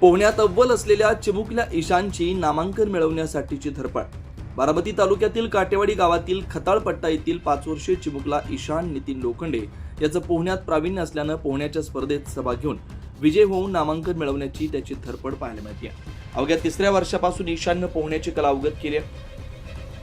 पोहण्यात अव्वल असलेल्या चिमुकल्या ईशानची नामांकन मिळवण्यासाठीची धडपड. बारामती तालुक्यातील काटेवाडी गावातील खताळपट्टा येथील पाच वर्षीय चिमुकला ईशान नितीन लोखंडे याचं पोहण्यात प्रावीण्य असल्यानं पोहण्याच्या स्पर्धेत सहभाग घेऊन विजय होऊन नामांकन मिळवण्याची त्याची धडपड पाहायला मिळते. अवघ्या तिसऱ्या वर्षापासून ईशाननं पोहण्याची कला अवगत केली आहे.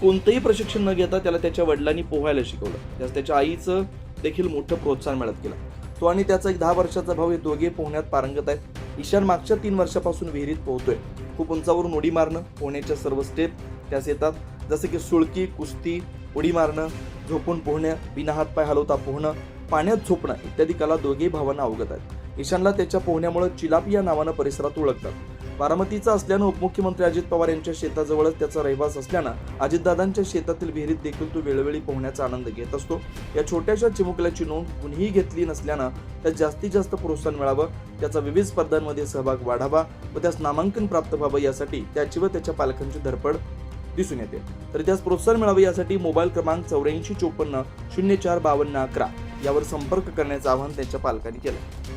कोणतंही प्रशिक्षण न घेता त्याला त्याच्या वडिलांनी पोहायला शिकवलं. त्यास त्याच्या आईचं देखील मोठं प्रोत्साहन मिळत गेलं. तो आणि त्याचा एक दहा वर्षाचा भाऊ हे दोघे पोहण्यात पारंगत आहेत. ईशान मागच्या तीन वर्षापासून विहिरीत पोहतोय खूप उंचावरून उडी मारणं पोहण्याच्या सर्व स्टेप त्यास येतात. जसे की सुळकी कुस्ती उडी मारणं झोपून पोहणं बिना हात पाय हलवता पोहणं पाण्यात झोपणं इत्यादी कला दोघेही भावांना अवगत आहेत. ईशानला त्याच्या पोहण्यामुळे चिलापी या नावानं परिसरात ओळखतात बारामतीचा असल्यानं उपमुख्यमंत्री अजित पवार यांच्या शेताजवळच त्याचा रहिवास असल्यानं अजितदादांच्या शेतातील विहिरीत देखील तो वेळोवेळी पोहण्याचा आनंद घेत असतो. या छोट्याशा चिमुकल्याची नोंद कुणीही घेतली नसल्यानं त्यात जास्तीत जास्त प्रोत्साहन मिळावं त्याचा विविध स्पर्धांमध्ये सहभाग वाढावा व त्यास नामांकन प्राप्त व्हावं यासाठी त्याची व त्याच्या पालकांची धडपड दिसून येते. तर त्यास प्रोत्साहन मिळावे यासाठी मोबाईल क्रमांक चौऱ्याऐंशी चोपन्न शून्य चार बावन्न अकरा यावर संपर्क करण्याचं आवाहन त्यांच्या पालकांनी केलं.